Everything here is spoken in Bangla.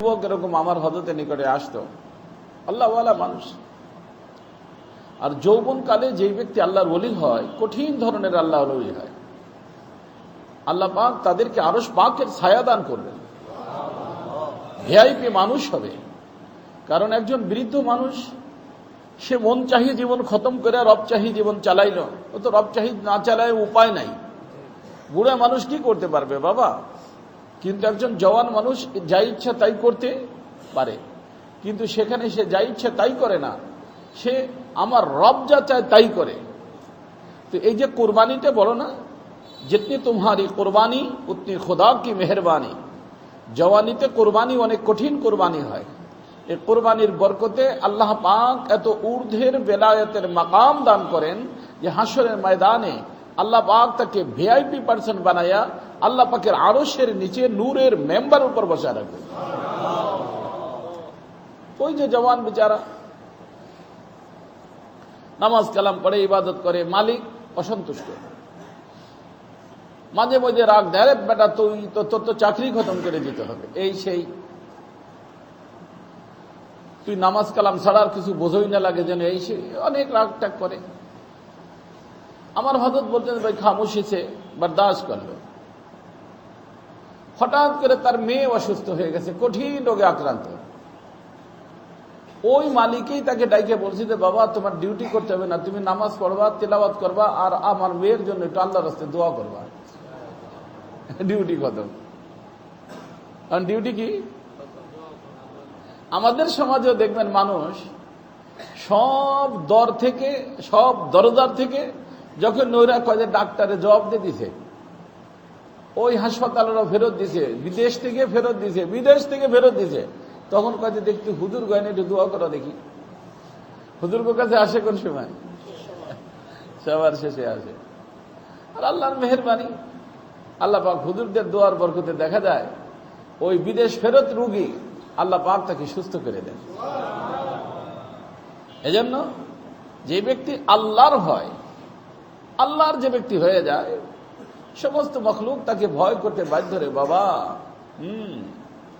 যুবক এরকম আমার নিকটে আসতো। আল্লাহওয়ালা মানুষ। আর যৌবনকালে যেই ব্যক্তি আল্লাহর ওলি হয়, কঠিন ধরনের ওলি হয়। আল্লাহ পাক তাদেরকে পাকের ছায়াদান করবেন। ভিআইপি মানুষ হবে। কারণ একজন বৃদ্ধ মানুষ, সে মন চাহি জীবন খতম করে রব চাহি জীবন চালাইল। ও তো রব চাহি না চালায় উপায় নাই। বুড়া মানুষ কি করতে পারবে বাবা? কিন্তু একজন জওয়ান মানুষ যা ইচ্ছা তাই করতে পারে। কিন্তু সেখানে সে যা ইচ্ছা তাই করে না, সে আমার রব যা চায় তাই করে। তো এই যে কোরবানিতে বলো না, যেতনি তোমারি কোরবানি, উতনি খোদা কি মেহরবানি। জওয়ানিতে কোরবানি অনেক কঠিন কোরবানি হয়। এই কোরবানির বরকতে আল্লাহ পাক এত ঊর্ধ্বের বেলায়তের মাকাম দান করেন যে হাসরের ময়দানে আল্লাহ পাক তাকে ভিআইপি পার্সন বানায়া আল্লাহ পাকের আরশের নিচে নূরের মেম্বার উপর বসা রাখবে। ওই যে জওয়ান বেচারা নামাজ কালাম পড়ে, ইবাদত করে, মালিক অসন্তুষ্ট। মাঝে মাঝে রাগ দেয় বেটা, তুই তো, তোর তো চাকরি খতম করে দিতে হবে। এই সেই। তুই নামাজ কালাম ছাড়া আর কিছু বোঝই না লাগে যেন, এই সেই অনেক রাগ টাগ করে। আমার হজরত বলতেন, ভাই খামোশিছে বরদাস্ত করল হঠাৎ করে তার মেয়ে অসুস্থ হয়ে গেছে, কঠিন রোগে আক্রান্ত। ওই মালিকই তাকে ডাইকে বলছি যে, বাবা, তোমার ডিউটি করতে হবে না, তুমি নামাজ পড়বা, তেলাওয়াত করবা, আর আমার মেয়ের জন্য একটু আল্লাহ রাস্তায় দোয়া করবা। ডিউটি কত কারণ ডিউটি কি? আমাদের সমাজেও দেখবেন মানুষ সব দর থেকে, সব দরদার থেকে যখন নৈরা কয়ে ডাক্তারে জবাব দিয়ে দিছে, ওই হাসপাতালেরও ফেরত দিছে, বিদেশ থেকে ফেরত দিছে, বিদেশ থেকে ফেরত দিছে। তখন কাজে দেখতে হুজুর গয়নে একটু দোয়া করা দেখি। হুজুর কাছে আসে কোন সময়? সবার শেষে আসে। আর আল্লাহর মেহরবানি। আল্লাহ পাক হুজুরদের দোয়ার বরকতে দেখা যায়, ওই বিদেশ ফেরত রুগী আল্লাহ পাক তাকে সুস্থ করে দেন। এজন্য যে ব্যক্তি আল্লাহর হয় আল্লাহর যে ব্যক্তি হয়ে যায় সমস্ত মখলুক তাকে ভয় করতে বাধ্য রে বাবা। হুম।